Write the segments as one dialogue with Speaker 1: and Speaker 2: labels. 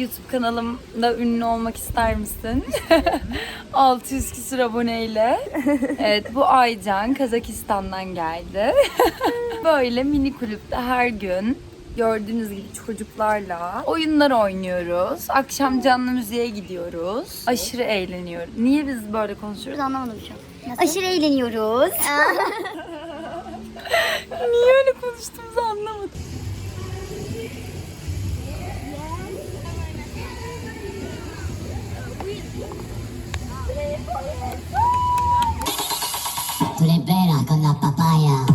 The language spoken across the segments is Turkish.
Speaker 1: YouTube kanalımda ünlü olmak ister misin? 600 küsur aboneyle. Evet bu Aycan Kazakistan'dan geldi. Böyle mini kulüpte her gün gördüğünüz gibi çocuklarla oyunlar oynuyoruz. Akşam canlı müziğe gidiyoruz. Aşırı eğleniyoruz. Niye biz böyle konuşuyoruz anlamadım şu an.
Speaker 2: Aşırı eğleniyoruz.
Speaker 1: Niye öyle konuştuğumuzu anlamadım.
Speaker 3: Vera con la papaya.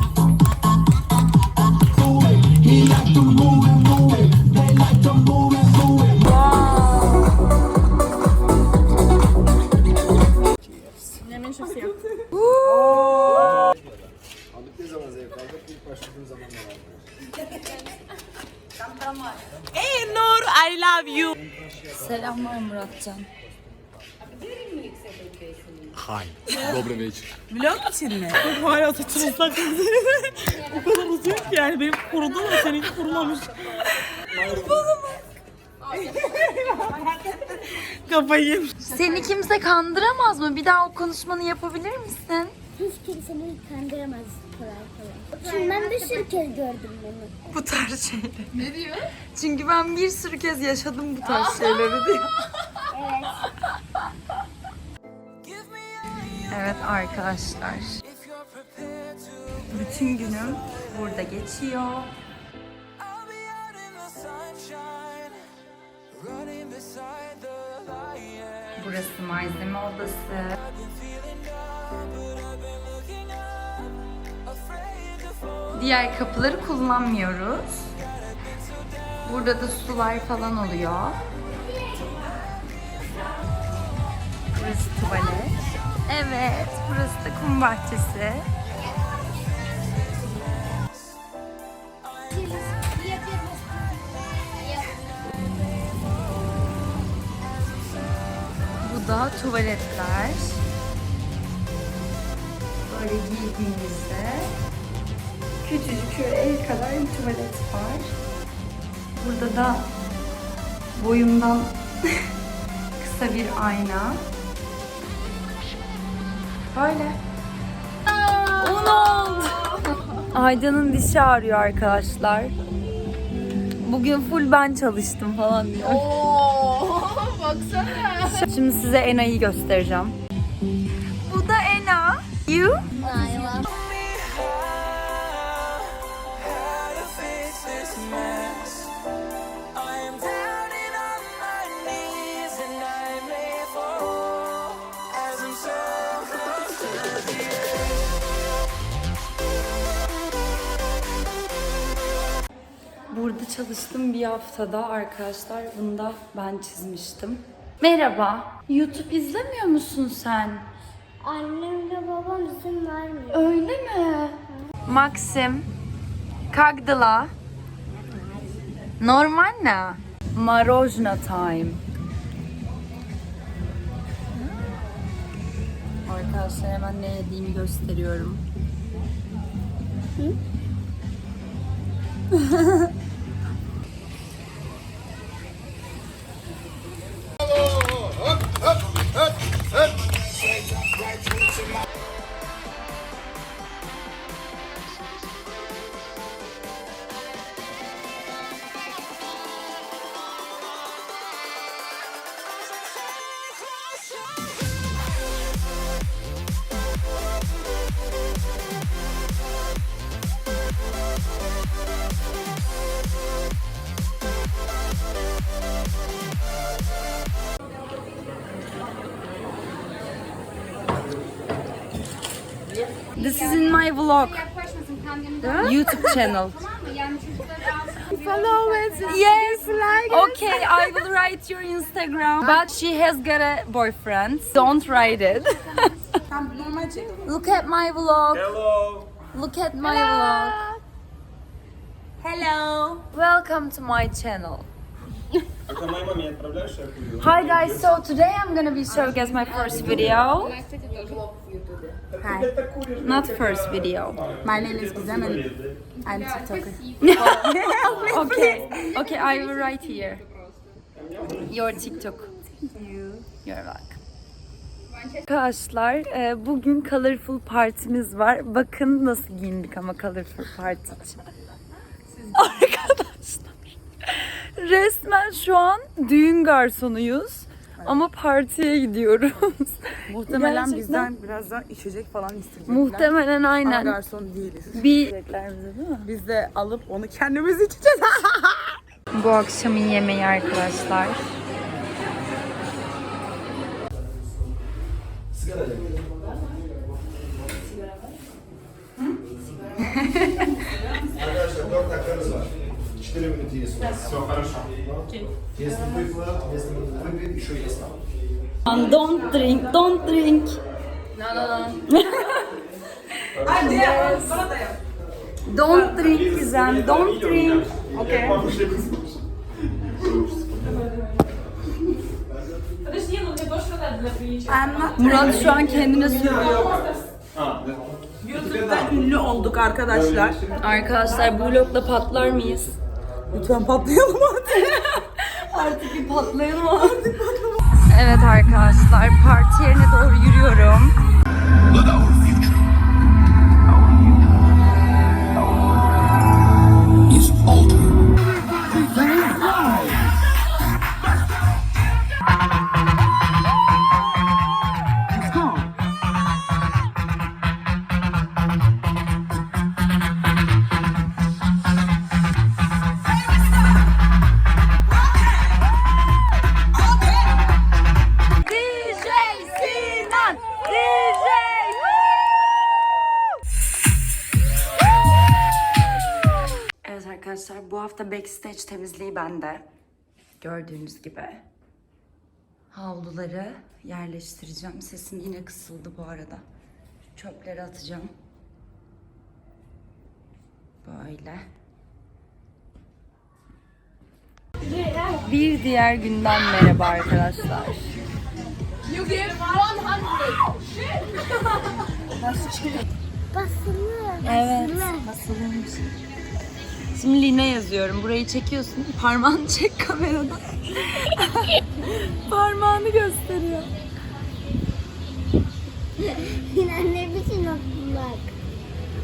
Speaker 4: Vlog için mi? Hala saçım ıslak. o kadar uzuyor ki yani benim kurudu da seninki kurumamış. Kafayı yemiş.
Speaker 1: Seni kimse kandıramaz mı? Bir daha o konuşmanı yapabilir misin?
Speaker 2: Hiç kimse beni kandıramaz kolay kolay. Çünkü ben bir sürü kez gördüm bunu.
Speaker 1: Bu tarz şeyleri. Ne diyor? Çünkü ben bir sürü kez yaşadım bu tarz şeyleri diyor. Evet arkadaşlar. Bütün günüm burada geçiyor. Burası malzeme odası. Diğer kapıları kullanmıyoruz. Burada da sular falan oluyor. Burası tuvalet. Evet, burası da kum bahçesi. Bu da tuvaletler. Böyle girdiğimizde küçücük şöyle el kadar bir tuvalet var. Burada da boyumdan kısa bir ayna. Böyle. Un oldu. Aycan'ın dişi ağrıyor arkadaşlar. Bugün full ben çalıştım falan diyor. Şimdi size Ena'yı göstereceğim. Bu da Ena. You? Çalıştım bir haftada arkadaşlar. Bunu da ben çizmiştim. Merhaba. YouTube izlemiyor musun sen?
Speaker 2: Annemle babam izin vermiyor.
Speaker 1: Öyle mi? Maxim. Kagdala. Normalna. Marojna time. Arkadaşlar hemen ne yediğimi gösteriyorum. This is in my vlog. YouTube channel.
Speaker 4: Follow it.
Speaker 1: Yes. Okay, I will write your Instagram. But she has got a boyfriend. Don't write it. Look at my vlog. Hello. Look at my vlog.
Speaker 4: Hello.
Speaker 1: Welcome to my channel. Hi guys, so today I'm gonna be showing as my first video.
Speaker 5: Hi,
Speaker 1: Not first video.
Speaker 5: my name is Gizem and I'm TikToker.
Speaker 1: Okay, okay, I will write here. Your TikTok. You're welcome. Arkadaşlar e, bugün Colorful partimiz var. Bakın nasıl giyindik ama Colorful parti için. Arkadaşlar resmen şu an düğün garsonuyuz. Ama partiye gidiyoruz.
Speaker 4: Muhtemelen
Speaker 1: Gerçekten.
Speaker 4: bizden biraz daha içecek falan isteyecekler.
Speaker 1: Muhtemelen
Speaker 4: Ama
Speaker 1: aynen.
Speaker 4: garson değiliz.
Speaker 1: Bir bize değil mi?
Speaker 4: Biz de alıp onu kendimiz içeceğiz.
Speaker 1: Bu akşamın yemeği arkadaşlar.
Speaker 6: Sigara yok. Arkadaşlar 4 dakikanız var. 4 минуты есть у вас. Все хорошо. Если выпила, если выпьет, еще есть там.
Speaker 1: Don't drink, don't drink. Don't drink Gizem, don't drink. Murat şu an kendine söylüyor.
Speaker 4: YouTube'da ünlü olduk arkadaşlar.
Speaker 1: Arkadaşlar bu vlogla patlar mıyız?
Speaker 4: Lütfen patlayalım artık.
Speaker 1: Artık bir patlayalım artık. Evet arkadaşlar parti yerine doğru yürüyorum. DJ hafta backstage temizliği bende. Gördüğünüz gibi. Havluları yerleştireceğim. Sesim yine kısıldı bu arada. Çöpleri atacağım. Böyle. Bir diğer günden merhaba arkadaşlar.
Speaker 2: Basılı.
Speaker 1: Evet. Basılmış. Şimdi Lina yazıyorum. Burayı çekiyorsun. Parmağını çek kameradan. Parmağını gösteriyor.
Speaker 2: Yine ne biçim okulak.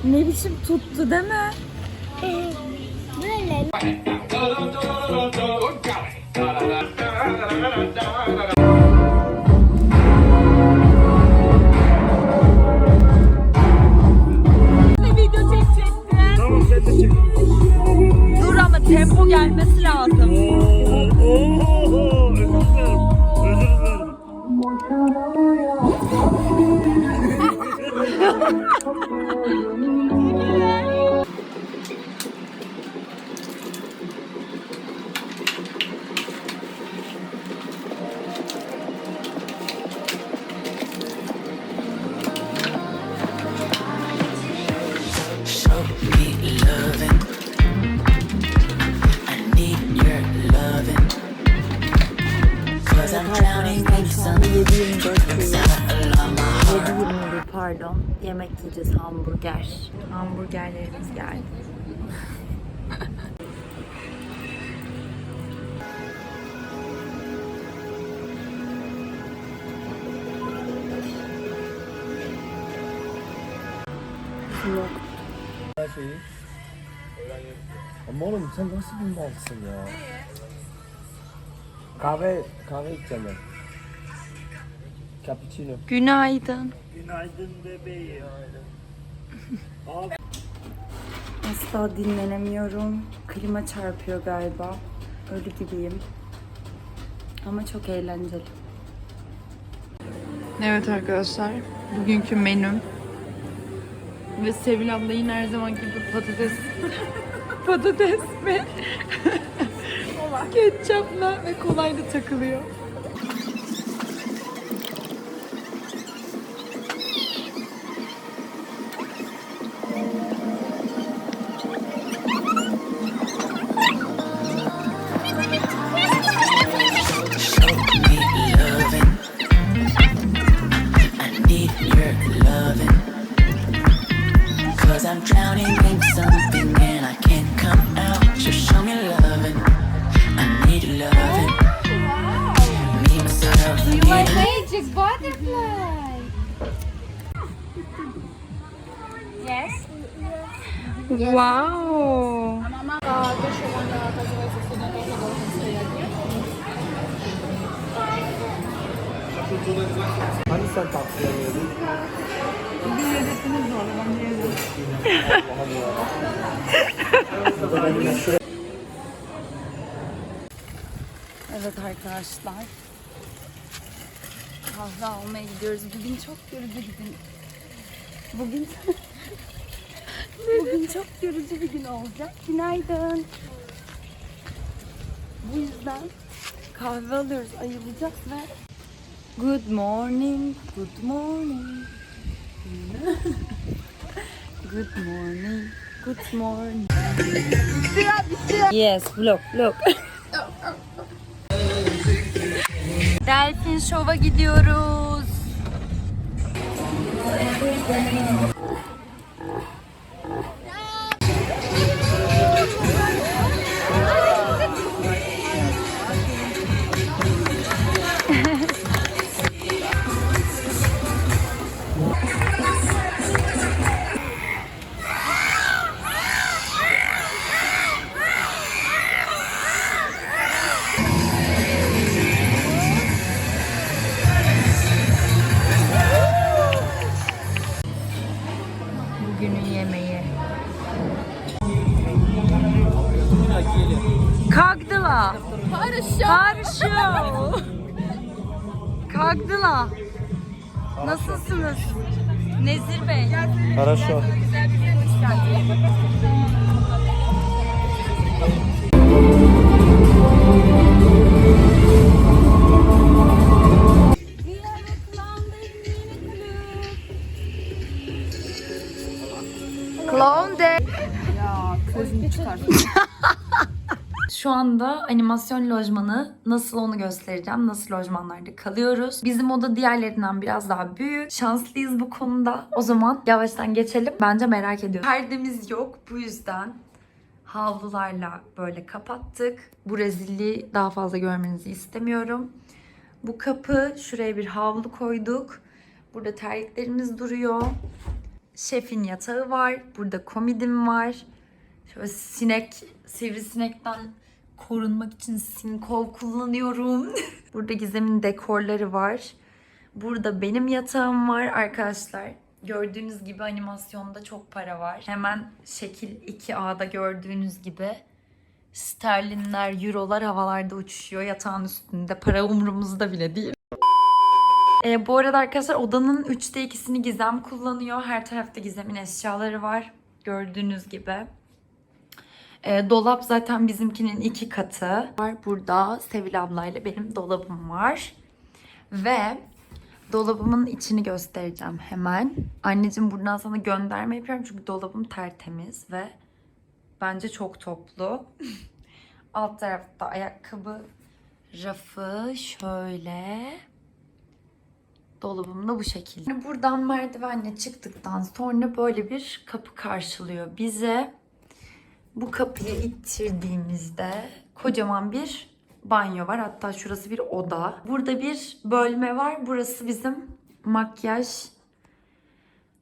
Speaker 1: Ne biçim tuttu değil mi?
Speaker 2: Böyle.
Speaker 1: Tempo gelmesi lazım. 7.21 pardon. Yemek yiyeceğiz hamburger. Hamburgerlerimiz geldi.
Speaker 6: Ama oğlum sen nasıl bir malsın ya? Kahve, kahve içeceğim ben. Cappuccino.
Speaker 1: Günaydın.
Speaker 7: Günaydın bebeğim.
Speaker 1: Asla dinlenemiyorum. Klima çarpıyor galiba. Ölü gibiyim. Ama çok eğlenceli. Evet arkadaşlar. Bugünkü menüm. Ve Sevil abla yine her zaman gibi patates. patates mi? Ketçapla ve kolayla takılıyor.
Speaker 6: Hani sen tatlı yemiyordun?
Speaker 1: Evet arkadaşlar. Kahve almaya gidiyoruz. Bugün çok yorucu bir gün. Bugün Bugün çok yorucu bir gün olacak. Günaydın. Bu yüzden kahve alıyoruz. Ayılacağız ve Good morning, good morning. Good morning, good morning. Yes, vlog, vlog. Delfin Show'a gidiyoruz. Clown Day. Şu anda animasyon lojmanı nasıl onu göstereceğim. Nasıl lojmanlarda kalıyoruz. Bizim oda diğerlerinden biraz daha büyük. Şanslıyız bu konuda. O zaman yavaştan geçelim. Bence merak ediyorum. Perdemiz yok. Bu yüzden havlularla böyle kapattık. Bu rezilliği daha fazla görmenizi istemiyorum. Bu kapı şuraya bir havlu koyduk. Burada terliklerimiz duruyor. Şefin yatağı var. Burada komidim var. Şöyle sinek, sivrisinekten korunmak için sinkol kullanıyorum. Burada Gizem'in dekorları var. Burada benim yatağım var arkadaşlar. Gördüğünüz gibi animasyonda çok para var. Hemen şekil 2A'da gördüğünüz gibi sterlinler, eurolar havalarda uçuşuyor yatağın üstünde. Para umurumuzda bile değil. Ee, bu arada arkadaşlar odanın 3'te 2'sini Gizem kullanıyor. Her tarafta Gizem'in eşyaları var. Gördüğünüz gibi. Ee, dolap zaten bizimkinin iki katı. Var burada Sevil ablayla benim dolabım var. Ve dolabımın içini göstereceğim hemen. Anneciğim buradan sana gönderme yapıyorum çünkü dolabım tertemiz ve bence çok toplu. Alt tarafta ayakkabı rafı şöyle. Dolabım bu şekilde. Buradan merdivenle çıktıktan sonra böyle bir kapı karşılıyor bize. Bu kapıyı ittirdiğimizde kocaman bir banyo var. Hatta şurası bir oda. Burada bir bölme var. Burası bizim makyaj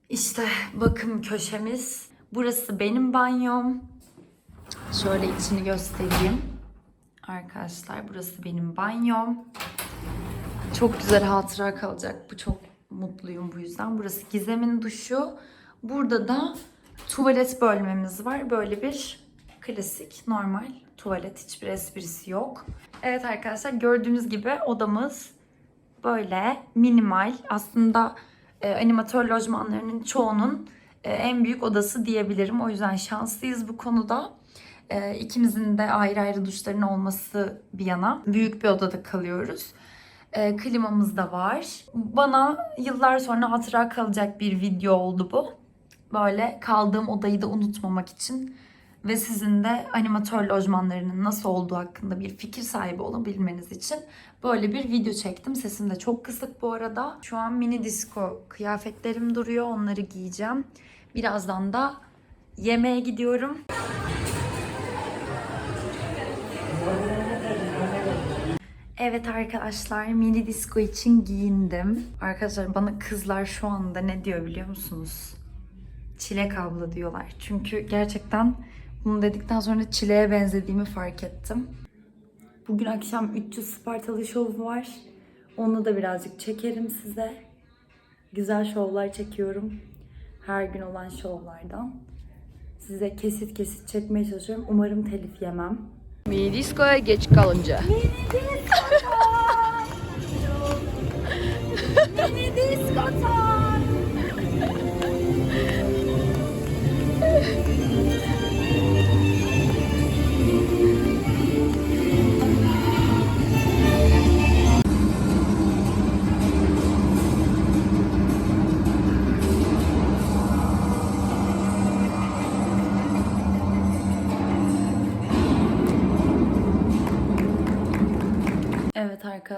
Speaker 1: işte bakım köşemiz. Burası benim banyom. Şöyle içini göstereyim. Arkadaşlar burası benim banyom. Çok güzel hatıra kalacak. Bu çok mutluyum bu yüzden. Burası Gizem'in duşu. Burada da tuvalet bölmemiz var. Böyle bir klasik, normal tuvalet. Hiçbir esprisi yok. Evet arkadaşlar gördüğünüz gibi odamız böyle minimal. Aslında e, animatör lojmanlarının çoğunun e, en büyük odası diyebilirim. O yüzden şanslıyız bu konuda. E, ikimizin de ayrı ayrı duşların olması bir yana büyük bir odada kalıyoruz. E, klimamız da var. Bana yıllar sonra hatıra kalacak bir video oldu bu. Böyle kaldığım odayı da unutmamak için ve sizin de animatör lojmanlarının nasıl olduğu hakkında bir fikir sahibi olabilmeniz için böyle bir video çektim. Sesim de çok kısık bu arada. Şu an mini disco kıyafetlerim duruyor. Onları giyeceğim. Birazdan da yemeğe gidiyorum. Evet arkadaşlar mini disco için giyindim. Arkadaşlar bana kızlar şu anda ne diyor biliyor musunuz? Çilek abla diyorlar. Çünkü gerçekten bunu dedikten sonra çileğe benzediğimi fark ettim. Bugün akşam 300 Spartalı şov var. Onu da birazcık çekerim size. Güzel şovlar çekiyorum. Her gün olan şovlardan. Size kesit kesit çekmeye çalışıyorum. Umarım telif yemem.
Speaker 5: Mini diskoya geç kalınca.
Speaker 1: Evet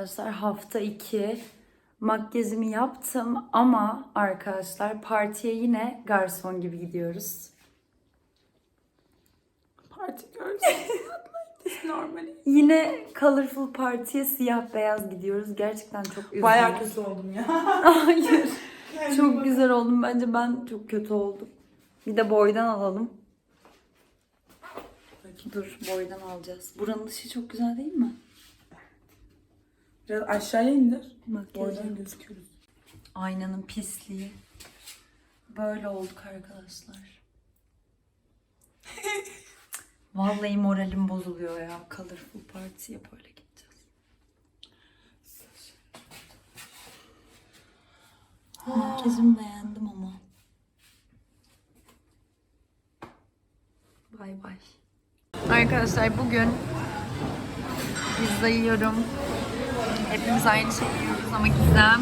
Speaker 1: arkadaşlar hafta 2 makyajımı yaptım ama arkadaşlar partiye yine garson gibi gidiyoruz.
Speaker 4: Parti görsün. Normali.
Speaker 1: Yine colorful partiye siyah beyaz gidiyoruz. Gerçekten çok üzüldüm.
Speaker 4: Bayağı kötü oldum ya.
Speaker 1: Hayır. çok güzel oldum. Bence ben çok kötü oldum. Bir de boydan alalım. Dur boydan alacağız. Buranın dışı çok güzel değil mi?
Speaker 4: Biraz aşağıya indir.
Speaker 1: Makyajı.
Speaker 4: Oradan gözüküyoruz.
Speaker 1: Aynanın pisliği. Böyle olduk arkadaşlar. Vallahi moralim bozuluyor ya. Colorful Party'ye böyle gideceğiz. Makyajımı beğendim ama. Bay bay. Arkadaşlar bugün pizza yiyorum. Hepimiz aynı şeyi yiyoruz ama Gizem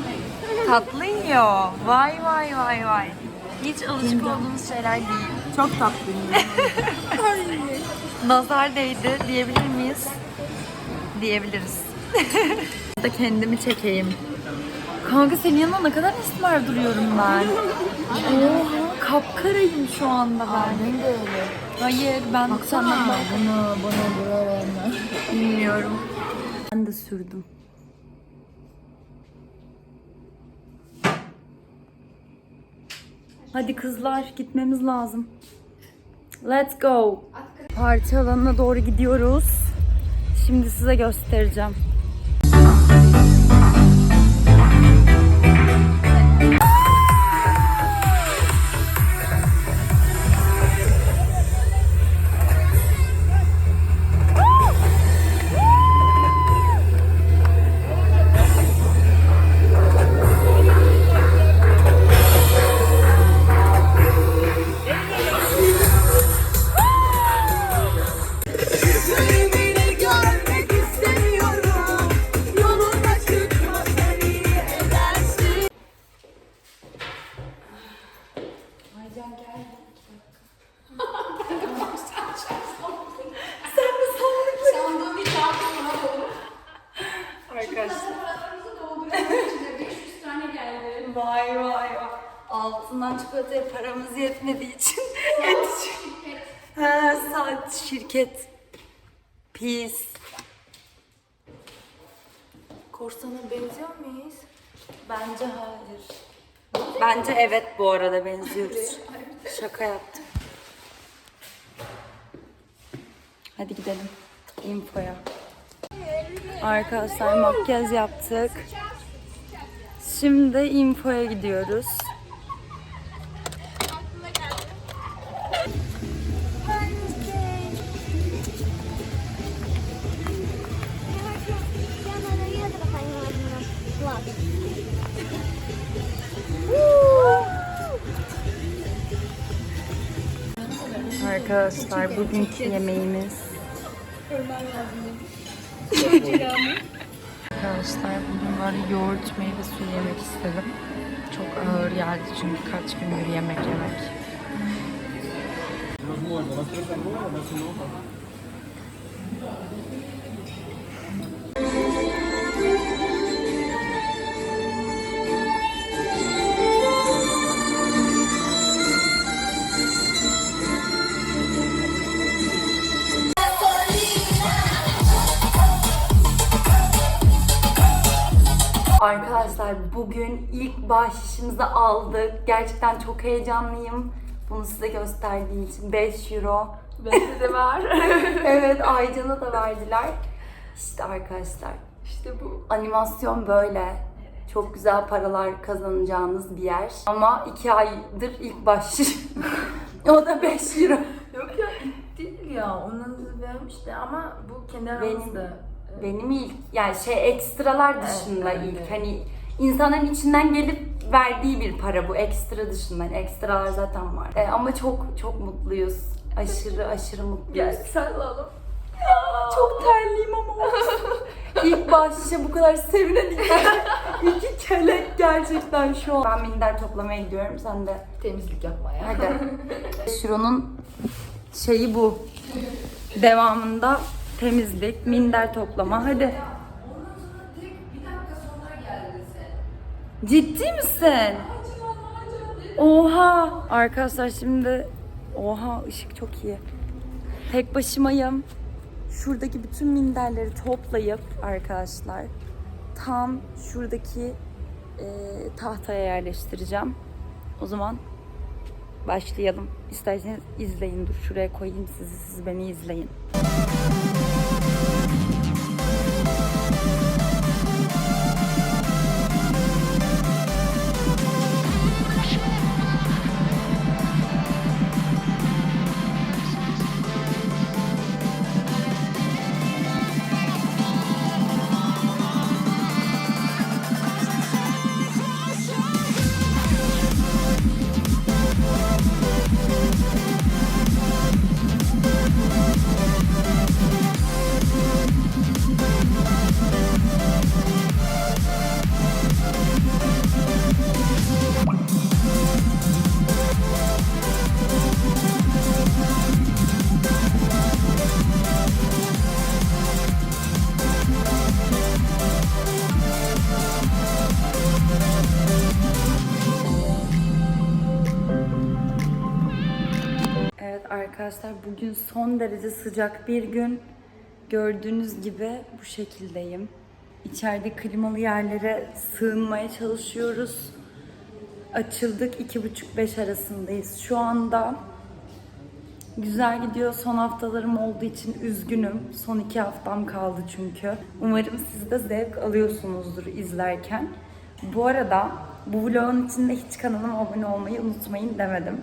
Speaker 1: tatlı yiyor. Vay vay vay vay. Hiç alışık olduğumuz şeyler değil.
Speaker 4: Çok tatlıyım.
Speaker 1: Nazar değdi diyebilir miyiz? Diyebiliriz. da kendimi çekeyim. Kanka senin yanında ne kadar esmer duruyorum ben. Oha kapkarayım şu anda ben. Benim de öyle. Hayır ben senden bunu bunu buralarına. Bilmiyorum. Ben de sürdüm. Hadi kızlar gitmemiz lazım. Let's go. Parti alanına doğru gidiyoruz. Şimdi size göstereceğim. Arada benziyoruz. Şaka yaptım. Hadi gidelim. Infoya. Arkadaşlar makyaj yaptık. Şimdi infoya gidiyoruz. Arkadaşlar bugünkü yemeğimiz. Arkadaşlar bugün böyle yoğurt meyve suyu yemek istedim. Çok ağır geldi çünkü kaç gündür yemek yemek. Arkadaşlar bugün ilk bahşişimizi aldık. Gerçekten çok heyecanlıyım. Bunu size gösterdiğim için 5 euro.
Speaker 5: Bende de var.
Speaker 1: evet Aycan'a da verdiler. İşte arkadaşlar
Speaker 5: işte bu.
Speaker 1: animasyon böyle. Çok güzel paralar kazanacağınız bir yer. Ama 2 aydır ilk bahşiş. o da 5 euro.
Speaker 5: Yok ya ilk değil ya. Ondan da vermişti ama bu kendi aramızda.
Speaker 1: Benim ilk yani şey ekstralar dışında
Speaker 5: evet,
Speaker 1: ilk
Speaker 5: evet.
Speaker 1: hani insanların içinden gelip verdiği bir para bu ekstra dışında. Yani ekstralar zaten var. E, ama çok çok mutluyuz. Aşırı aşırı mutluyuz.
Speaker 5: Gel sarılalım.
Speaker 1: Çok terliyim ama olsun. İlk bahşişe bu kadar sevinen iki kelek gerçekten şu an. Ben minder toplamaya gidiyorum. Sen de
Speaker 5: Temizlik yapmaya.
Speaker 1: hadi. Şuronun şeyi bu. Devamında temizlik, minder toplama. Hadi. Ciddi misin? Oha! Arkadaşlar şimdi oha ışık çok iyi. Tek başımayım. Şuradaki bütün minderleri toplayıp arkadaşlar tam şuradaki e, tahtaya yerleştireceğim. O zaman başlayalım. İsterseniz izleyin. Dur şuraya koyayım sizi. Siz beni izleyin. Bugün son derece sıcak bir gün. Gördüğünüz gibi bu şekildeyim. İçeride klimalı yerlere sığınmaya çalışıyoruz. Açıldık 2,5-5 arasındayız. Şu anda güzel gidiyor. Son haftalarım olduğu için üzgünüm. Son iki haftam kaldı çünkü. Umarım siz de zevk alıyorsunuzdur izlerken. Bu arada bu vlogun içinde hiç kanalıma abone olmayı unutmayın demedim.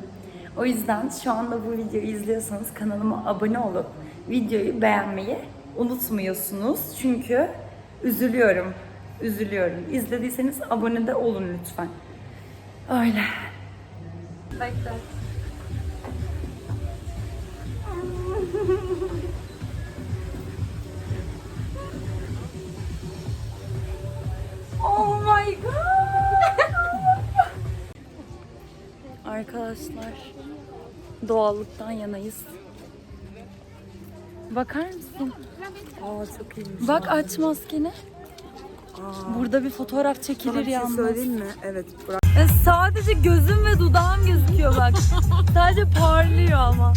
Speaker 1: O yüzden şu anda bu videoyu izliyorsanız kanalıma abone olup videoyu beğenmeyi unutmuyorsunuz. Çünkü üzülüyorum. Üzülüyorum. İzlediyseniz abone de olun lütfen. Öyle. Bekle. Oh my god. Arkadaşlar doğallıktan yanayız. Bakar mısın?
Speaker 4: Aa çok iyiymiş.
Speaker 1: Bak aç maskeni. Burada bir fotoğraf
Speaker 4: Sana
Speaker 1: çekilir
Speaker 4: bir şey
Speaker 1: yalnız.
Speaker 4: söyleyeyim mi? Evet bırak.
Speaker 1: E, sadece gözüm ve dudağım gözüküyor bak. sadece parlıyor ama.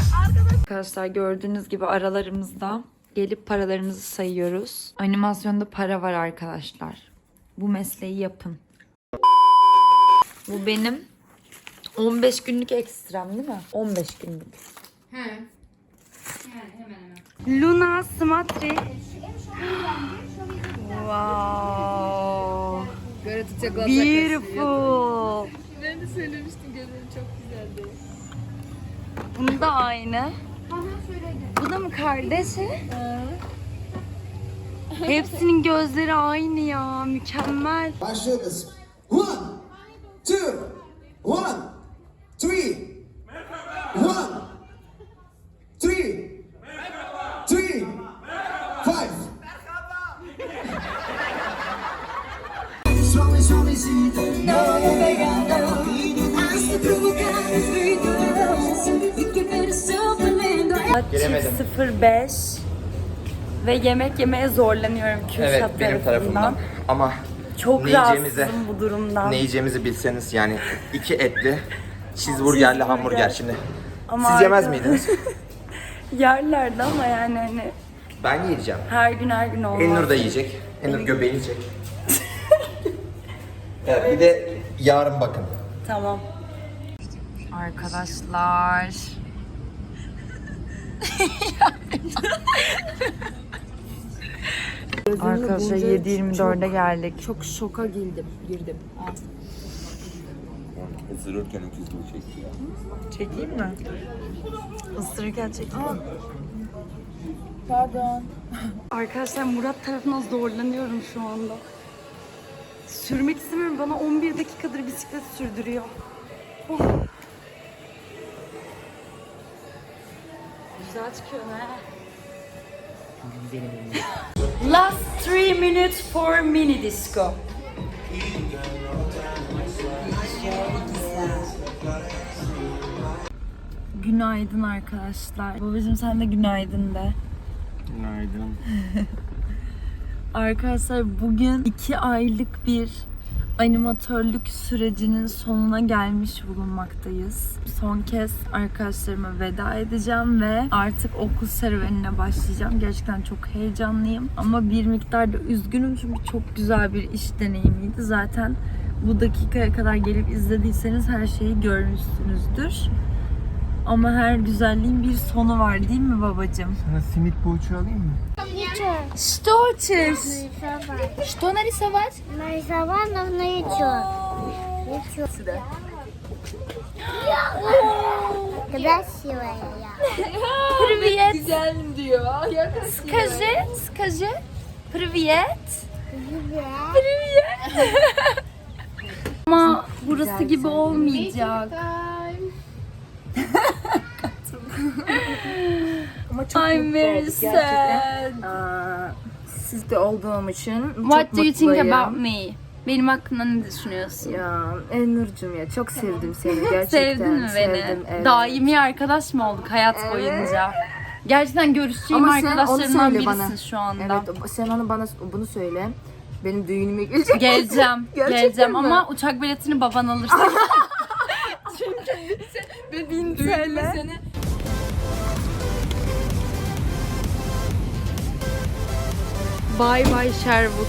Speaker 1: Arkadaşlar gördüğünüz gibi aralarımızda gelip paralarımızı sayıyoruz. Animasyonda para var arkadaşlar. Bu mesleği yapın. Bu benim 15 günlük ekstrem değil mi? 15 günlük. Luna Smatri. wow.
Speaker 5: Tutacak
Speaker 1: Beautiful.
Speaker 5: Ben de söylemiştim gözlerim çok güzeldi.
Speaker 1: Bunun da aynı. Bu da mı kardeşi? Hepsinin gözleri aynı ya. Mükemmel.
Speaker 8: Başlıyoruz. One, two, one,
Speaker 1: 05 ve yemek yemeye zorlanıyorum Kürşat
Speaker 9: Evet benim tarafımdan. Ama
Speaker 1: Çok
Speaker 9: ne yiyeceğimizi,
Speaker 1: rahatsızım bu durumdan.
Speaker 9: ne yiyeceğimizi bilseniz yani iki etli cheeseburgerli hamburger şimdi.
Speaker 1: Ama
Speaker 9: Siz yemez miydiniz?
Speaker 1: Yerlerdi ama yani hani
Speaker 9: Ben yiyeceğim.
Speaker 1: her gün her gün olmaz.
Speaker 9: Elnur da yiyecek. Elnur göbeğini yiyecek. evet bir de yarın bakın.
Speaker 1: Tamam. Arkadaşlar. Arkadaşlar 7.24'de geldik. Çok şoka girdim. girdim.
Speaker 10: Isırırken öküzlüğü çekti ya.
Speaker 1: Çekeyim mi? Isırırken çekeyim.
Speaker 4: Pardon.
Speaker 1: Arkadaşlar Murat tarafından zorlanıyorum şu anda. Sürmek istemiyorum. Bana 11 dakikadır bisiklet sürdürüyor. Oh. Güzel çıkıyor ha. Last 3 minutes for mini disco. Günaydın arkadaşlar. Babacığım sen de günaydın de.
Speaker 10: Günaydın.
Speaker 1: Arkadaşlar bugün iki aylık bir animatörlük sürecinin sonuna gelmiş bulunmaktayız. Son kez arkadaşlarıma veda edeceğim ve artık okul serüvenine başlayacağım. Gerçekten çok heyecanlıyım ama bir miktar da üzgünüm çünkü çok güzel bir iş deneyimiydi. Zaten bu dakikaya kadar gelip izlediyseniz her şeyi görmüşsünüzdür. Ama her güzelliğin bir sonu var değil mi babacığım?
Speaker 10: Sana simit poğaça alayım mı?
Speaker 1: Что учишь? Что нарисовать?
Speaker 2: Нарисовано на YouTube. YouTube. Красивая я.
Speaker 1: Привет. Güzelim diyor. Скажи, скажи. Привет. Привет. Ama burası gibi olmayacak.
Speaker 5: Ama çok
Speaker 1: I'm
Speaker 5: mutlu
Speaker 1: very
Speaker 5: olduk gerçekten.
Speaker 1: sad.
Speaker 5: Aa, sizde olduğum için
Speaker 1: What
Speaker 5: çok
Speaker 1: do you think
Speaker 5: mutluyum.
Speaker 1: about me? Benim hakkında ne düşünüyorsun?
Speaker 5: Ya Elnur'cum ya çok sevdim seni gerçekten.
Speaker 1: Sevdin mi beni?
Speaker 5: Sevdim, evet.
Speaker 1: Daimi arkadaş mı olduk hayat boyunca? Gerçekten görüşeceğim
Speaker 5: Ama sen onu
Speaker 1: arkadaşlarımdan
Speaker 5: söyle
Speaker 1: birisin
Speaker 5: bana.
Speaker 1: şu anda.
Speaker 5: Evet sen onu bana bunu söyle. Benim düğünüme gelecek.
Speaker 1: Geleceğim.
Speaker 5: Gerçekten
Speaker 1: geleceğim
Speaker 5: mi?
Speaker 1: ama uçak biletini baban alırsa. Ve 1000 TL. sene. Bye bye Sherwood.